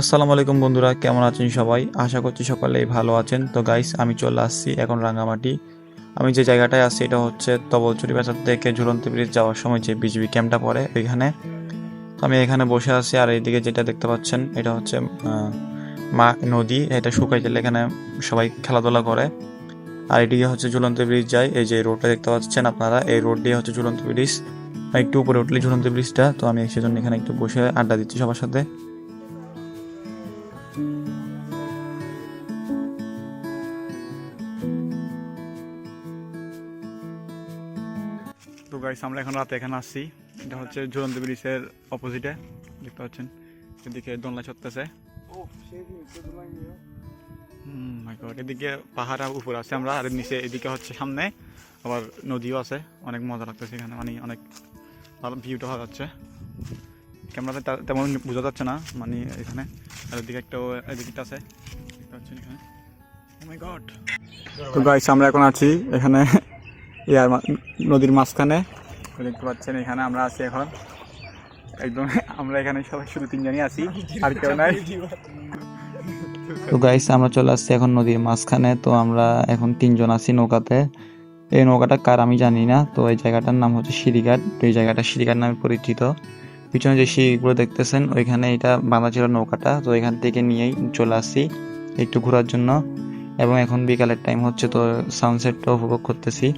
আসসালামু আলাইকুম বন্ধুরা, কেমন আছেন সবাই? আশা করছি সকলেই ভালো আছেন। তো গাইস আমি চলে আসছি এখন রাঙ্গামাটি। আমি যে জায়গাটায় আছি, এটা হচ্ছে তবলচুরি বাজার থেকে ঝুলন্ত ব্রিজ যাওয়ার সময় যে বিজিবি ক্যাম্পটা পড়ে ওইখানে। তো আমি এখানে বসে আছি, আর এইদিকে যেটা দেখতে পাচ্ছেন, এটা হচ্ছে মা নদী। এটা শুকাই গেলে এখানে সবাই খেলাধুলা করে। আর এদিকে হচ্ছে ঝুলন্ত ব্রিজ যায়। এই যে রোডটা দেখতে পাচ্ছেন আপনারা, এই রোড দিয়ে হচ্ছে ঝুলন্ত ব্রিজ একটু উপরে উঠলে ঝুলন্ত ব্রিজটা তো আমি সেজন্য এখানে একটু বসে আড্ডা দিচ্ছি সবার সাথে। তো গাইস আমরা এখন রাতে এখানে আসছি এটা হচ্ছে ঝুলন্ত ব্রিজের অপোজিটে দেখতে পাচ্ছেন, এদিকে দোলনা চড়তেছে। এদিকে পাহাড় উপর আছে আমরা, আর নিচে এদিকে হচ্ছে সামনে আবার নদীও আছে। অনেক মজা লাগতেছে এখানে মানে অনেক ভালো ভিউটা হওয়া যাচ্ছে। ক্যামেরাতে তেমন বোঝা যাচ্ছে না মানে এখানে। আর এদিকে একটা এদিকে আছে। দেখতে পাচ্ছেন এখানে। গড তো গাইস আমরা এখন আছি এখানে ইয়ার মা- নদীর মাঝখানে। দেখতে পাচ্ছেন এখানে আমরা আছি এখন। একদম আমরা এখানে সবাই শুধু তিনজনই আছি আর কেউ নাই। তো গাইস আমরা চলে আসছি এখন নদীর মাঝখানে। তো আমরা এখন তিনজন আছি নৌকাতে। এই নৌকাটা কার আমি জানি না। তো এই জায়গাটার নাম হচ্ছে সিঁড়িঘাট। তো এই জায়গাটা সিঁড়িঘাট নামে পরিচিত। পিছনে যে সিঁড়িগুলো দেখতেছেন ওইখানে এটা বাঁধা ছিল নৌকাটা। তো এখান থেকে নিয়েই চলে আসছি একটু ঘোরার জন্য। এবং এখন বিকালের টাইম হচ্ছে তো সানসেটটা উপভোগ করতেছি।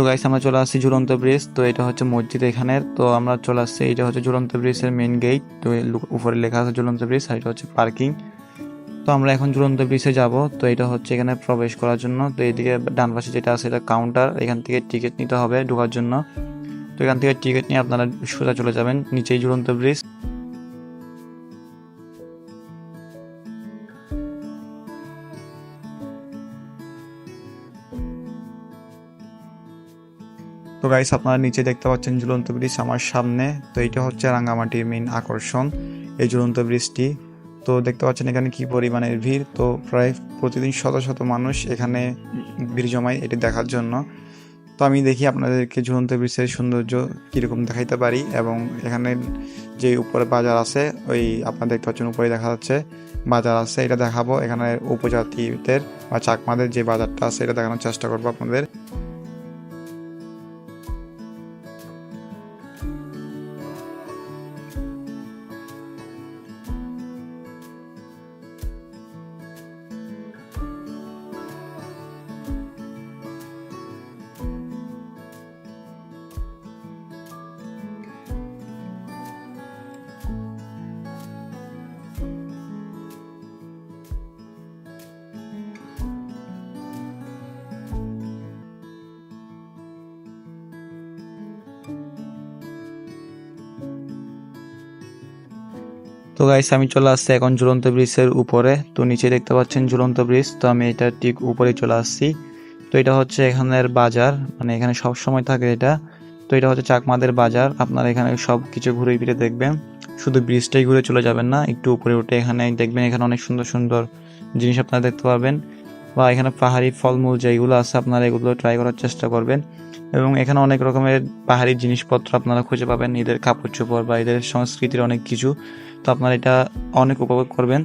তো গাইস আমরা চলে আসছি ঝুলন্ত ব্রিজ তো এটা হচ্ছে মসজিদ এখানের। তো আমরা চলে আসছি এটা হচ্ছে ঝুলন্ত ব্রিজের মেইন গেট তো উপরে লেখা আছে ঝুলন্ত ব্রিজ আর এটা হচ্ছে পার্কিং তো আমরা এখন ঝুলন্ত ব্রিজে যাব, তো এটা হচ্ছে এখানে প্রবেশ করার জন্য। তো এইদিকে ডান পাশে যেটা আছে, এটা কাউন্টার এখান থেকে টিকিট নিতে হবে ঢোকার জন্য। তো এখান থেকে টিকিট নিয়ে আপনারা সোজা চলে যাবেন, নিচেই ঝুলন্ত ব্রিজ গাইস আপনারা নিচে দেখতে পাচ্ছেন ঝুলন্ত ব্রিজ আমার সামনে। তো এইটা হচ্ছে রাঙ্গামাটির মেইন আকর্ষণ, এই ঝুলন্ত ব্রিজটি। তো দেখতে পাচ্ছেন এখানে কি পরিমাণের ভিড়। তো প্রায় প্রতিদিন শত শত মানুষ এখানে ভিড় জমায় এটি দেখার জন্য। তো আমি দেখি আপনাদেরকে ঝুলন্ত ব্রিজের সৌন্দর্য কীরকম দেখাইতে পারি এবং এখানে যে উপরে বাজার আছে, ওই আপনারা দেখতে পাচ্ছেন উপরে দেখা যাচ্ছে বাজার আছে, এটা দেখাবো। এখানে উপজাতিদের বা চাকমাদের যে বাজারটা আছে, এটা দেখানোর চেষ্টা করব আপনাদের। তো গাইস আমি চলে আসছি এখন ঝুলন্ত ব্রিজের উপরে। তো নিচে দেখতে পাচ্ছেন ঝুলন্ত ব্রিজ। তো আমি এটা ঠিক উপরে চলে আসছি। তো এটা হচ্ছে এখানের বাজার। মানে এখানে সব সময় থাকে এটা। তো এটা হচ্ছে চাকমাদের বাজার। আপনারা এখানে সব কিছু ঘুরে ফিরে দেখবেন। শুধু ব্রিজটাই ঘুরে চলে যাবেন না, একটু উপরে উঠে এখানে দেখবেন এখানে অনেক সুন্দর সুন্দর জিনিস আপনারা দেখতে পারবেন। বা এখানে পাহাড়ি ফলমূল যেগুলো আছে, আপনারা এগুলো ট্রাই করার চেষ্টা করবেন। এবং এখানে অনেক রকমের পাহাড়ি জিনিসপত্র আপনারা খুঁজে পাবেন, এদের কাপড় চোপড় বা এদের সংস্কৃতির অনেক কিছু। তো আপনারা এটা অনেক উপভোগ করবেন।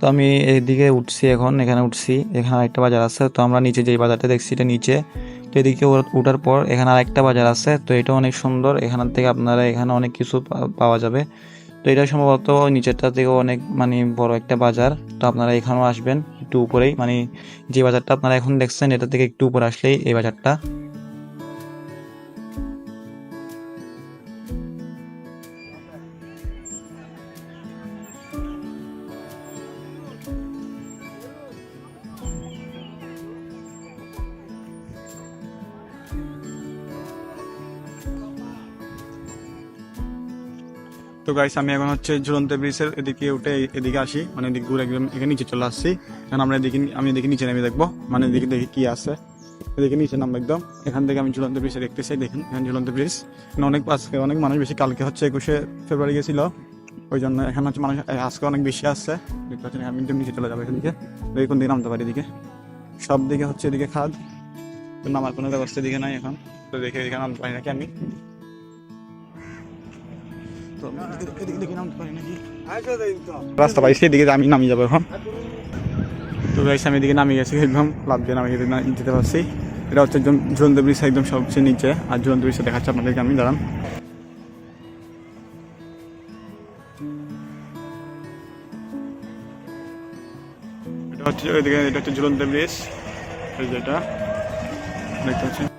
তো আমি এদিকে উঠছি এখন, এখানে উঠছি। এখানে আরেকটা বাজার আছে, তো আমরা নিচে যে বাজারটা দেখছি এটা নিচে। তো এদিকে উঠার পর এখানে আরেকটা বাজার আছে, তো এটা অনেক সুন্দর। এখান থেকে আপনারা এখানে অনেক কিছু পাওয়া যাবে। তো এটা সম্ভবত নিচেরটা থেকে অনেক মানে বড় একটা বাজার। তো আপনারা এখানেও আসবেন একটু উপরেই। মানে যে বাজারটা আপনারা এখন দেখছেন, এটা থেকে একটু উপরে আসলেই এই বাজারটা। তো গাইস আমি এখন হচ্ছে ঝুলন্ত ব্রিজের এদিকে উঠে এদিকে আসি। মানে এদিকে ঘুরে একদম এখানে নিচে চলে আসছি। এখন আমরা এদিকে আমি এদিকে নিচে নেমে দেখব। মানে এদিকে দেখি কি আছে। এদিকে নিচে নামবো একদম। এখান থেকে আমি ঝুলন্ত ব্রিজে দেখতে চাই দেখুন, এখানে ঝুলন্ত ব্রিজ। অনেক আজকে অনেক মানুষ বেশি, কালকে হচ্ছে একুশে ফেব্রুয়ারি গেছিল। ওই জন্য এখানে হচ্ছে মানুষ আজকে অনেক বেশি আসছে দেখতে পাচ্ছেন আমি একদম নিচে চলে যাব এখান থেকে। কোন দিকে নামতে পারি এদিকে। সব দিকে হচ্ছে এদিকে খাদ। নামার কোনো ব্যবস্থা এদিকে নাই এখন। তো দেখে এদিকে নামতে পারি নাকি আমি। রাস্তা পাইছি, এদিকে আমি নামিয়ে যাব এখন। তো গাইস আমি এদিকে নামিয়ে গেছি, একদম লাভ দিয়ে নামিয়ে যেতে- পারছি। এটা হচ্ছে একদম ঝুলন্ত ব্রিজ একদম সবচেয়ে নিচে। আর ঝুলন্ত ব্রিজটা দেখাচ্ছে আপনাদেরকে আমি, দাঁড়ান। এটা হচ্ছে ওইদিকে এটা হচ্ছে ঝুলন্ত ব্রিজ এই যেটা দেখতে পাচ্ছেন?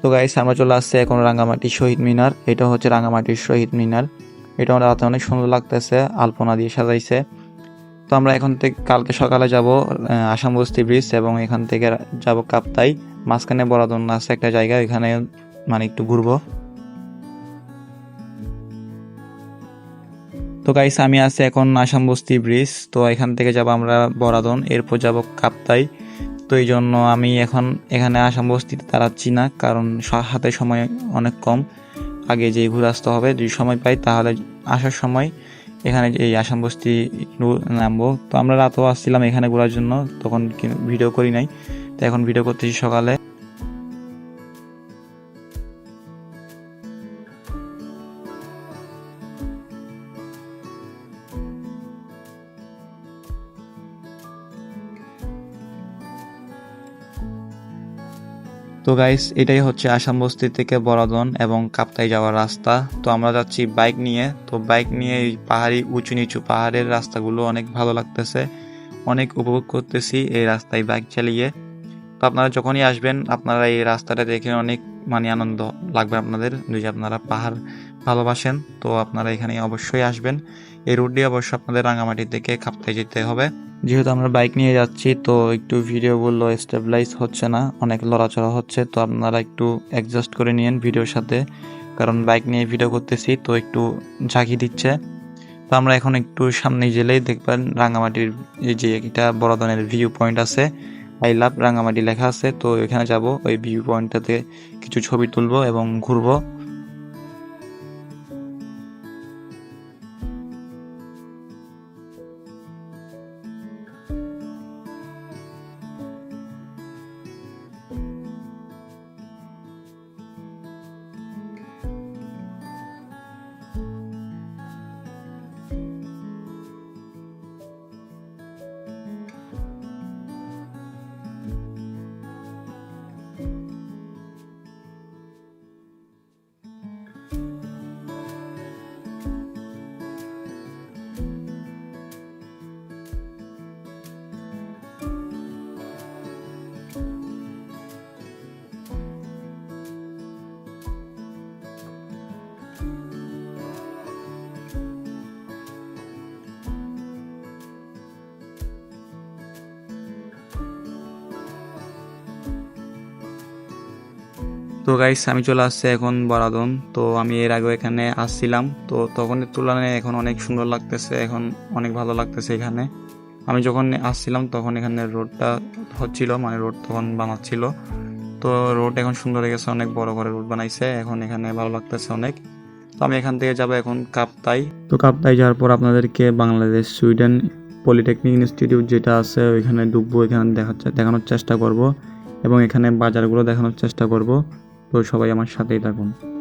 তো গাইস আমরা চলে আসছে এখন রাঙ্গামাটি শহীদ মিনার। এটা হচ্ছে রাঙ্গামাটির শহীদ মিনার। এটা আমার রাতে অনেক সুন্দর লাগতেছে, আলপনা দিয়ে সাজাইছে। তো আমরা এখন থেকে কালকে সকালে যাব আসাম বস্তি ব্রিজ এবং এখান থেকে যাব কাপ্তাই। মাঝখানে বরাদন আছে একটা জায়গা এখানে মানে একটু ঘুরবো। তো গাইস আমি আছি এখন আসাম বস্তি ব্রিজ তো এখান থেকে যাব আমরা বরাদন, এরপর যাব কাপ্তাই। তো এই জন্য আমি এখন এখানে আসাম বস্তিতে দাঁড়াচ্ছি না, কারণ হাতে সময় অনেক কম। আগে যে ঘুরে আসতে হবে, যদি সময় পাই তাহলে আসার সময় এখানে এই আসাম বস্তি নামবো। তো আমরা রাতেও আসছিলাম এখানে ঘোরার জন্য, তখন ভিডিও করি নাই। তো এখন ভিডিও করতেছি সকালে। তো গাইস এটাই হচ্ছে আসাম বস্তি থেকে বরাদন এবং কাপ্তাই যাওয়ার রাস্তা। তো আমরা যাচ্ছি বাইক নিয়ে। তো বাইক নিয়ে এই পাহাড়ি উঁচু নিচু পাহাড়ের রাস্তাগুলো অনেক ভালো লাগতেছে। অনেক উপভোগ করতেছি এই রাস্তায় বাইক চালিয়ে। তো আপনারা যখনই আসবেন, আপনারা এই রাস্তাটা দেখে অনেক মানে আনন্দ লাগবে আপনাদের। যদি আপনারা পাহাড় ভালোবাসেন, তো আপনারা এখানে অবশ্যই আসবেন। এই রুট দিয়ে অবশ্যই আপনাদের রাঙামাটি থেকে খাপতে যেতে হবে। যেহেতু আমরা বাইক নিয়ে যাচ্ছি, তো একটু ভিডিওগুলো স্টেবিলাইজ হচ্ছে না, অনেক লড়াচড়া হচ্ছে, তো আপনারা একটু অ্যাডজাস্ট করে নিন ভিডিওর সাথে। কারণ বাইক নিয়ে ভিডিও করতেছি, তো একটু ঝাঁকি দিচ্ছে। তো আমরা এখন একটু সামনে গেলেই দেখবেন রাঙামাটির এই যে একটা বড় ধরনের ভিউ পয়েন্ট আছে। আই লাভ রাঙামাটি লেখা আছে, তো এখানে যাব, ওই ভিউ পয়েন্টটাতে কিছু ছবি তুলবো এবং ঘুরবো। তো গাইস আমি চলে আসছি এখন বরাদন তো আমি এর আগে এখানে আসছিলাম। তো তখনের তুলনায় এখন অনেক সুন্দর লাগতেছে, এখন অনেক ভালো লাগতেছে এখানে। আমি যখন আসছিলাম, তখন এখানে রোডটা হচ্ছিল মানে রোড তখন বানাচ্ছিল। তো রোড এখন সুন্দর হয়ে গেছে, অনেক বড় করে রোড বানাইছে, এখন এখানে ভালো লাগতেছে অনেক। তো আমি এখান থেকে যাব এখন কাপ্তাই। তো কাপ্তাই যাওয়ার পর আপনাদেরকে বাংলাদেশ সুইডেন পলিটেকনিক ইনস্টিটিউট যেটা আছে, ওইখানে ডুববো এখানে দেখাচ্ছে দেখানোর চেষ্টা করব। এবং এখানে বাজারগুলো দেখানোর চেষ্টা করব। তো সবাই আমার সাথেই থাকুন।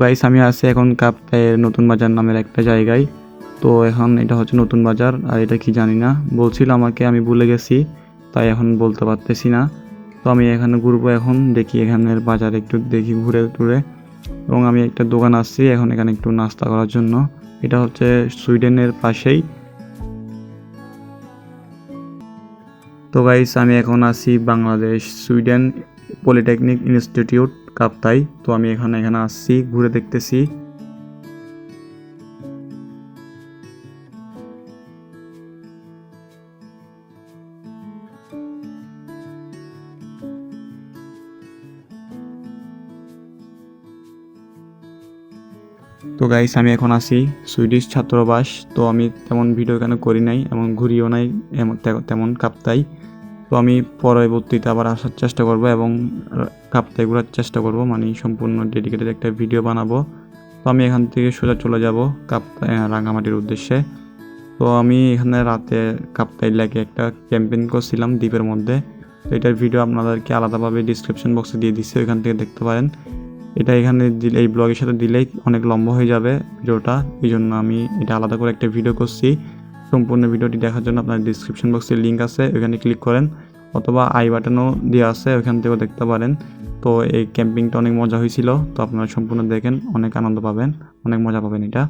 গাইস আমি আছি এখন কাপ্তায়ের নতুন বাজার নামের একটা জায়গায়। তো এখন এটা হচ্ছে নতুন বাজার, আর এটা কি জানি না। বলছিল আমাকে, আমি ভুলে গেছি, তাই এখন বলতে পারতেছি না। তো আমি এখানে ঘুরবো এখন, দেখি এখানের বাজার একটু দেখি ঘুরে টুরে। এবং আমি একটা দোকান আসছি, এখন এখানে একটু নাস্তা করার জন্য। এটা হচ্ছে সুইডেনের পাশেই। তো গাইস আমি এখন আছি Bangladesh Sweden polytechnic institute. Kaptai তো আমি এখানে এখানে আসছি, ঘুরে দেখতেছি। তো গাইস আমি এখন আসি সুইডিশ ছাত্রবাস। তো আমি তেমন ভিডিও কেন করি নাই এবং ঘুরিও নাই তেমন কাপ্তাই তো আমি পরবর্তীতে আবার আসার চেষ্টা করব এবং কাপ্তাই ঘোরার চেষ্টা করব মানে সম্পূর্ণ ডেডিকেটেড একটা ভিডিও বানাবো। তো আমি এখান থেকে সোজা চলে যাব কাপ্তাই রাঙামাটির উদ্দেশ্যে। তো আমি এখানে রাতে কাপ্তাই লেকে একটা ক্যাম্পেইন করছিলাম দ্বীপের মধ্যে। তো এটার ভিডিও আপনাদেরকে আলাদাভাবে ডিসক্রিপশন বক্সে দিয়ে দিচ্ছি, ওইখান থেকে দেখতে পারেন। এটা এখানে দিলে, এই ব্লগের সাথে দিলেই অনেক লম্বা হয়ে যাবে ভিডিওটা। এই জন্য আমি এটা আলাদা করে একটা ভিডিও করছি। সম্পূর্ণ ভিডিওটি দেখার জন্য আপনার ডিসক্রিপশন বক্সে লিঙ্ক আছে ওখানে ক্লিক করেন অথবা আই বাটনও দেওয়া আছে ওখান থেকেও দেখতে পারেন। তো এই ক্যাম্পিংটা অনেক মজা হয়েছিল, তো আপনারা সম্পূর্ণ দেখেন, অনেক আনন্দ পাবেন, অনেক মজা পাবেন এটা।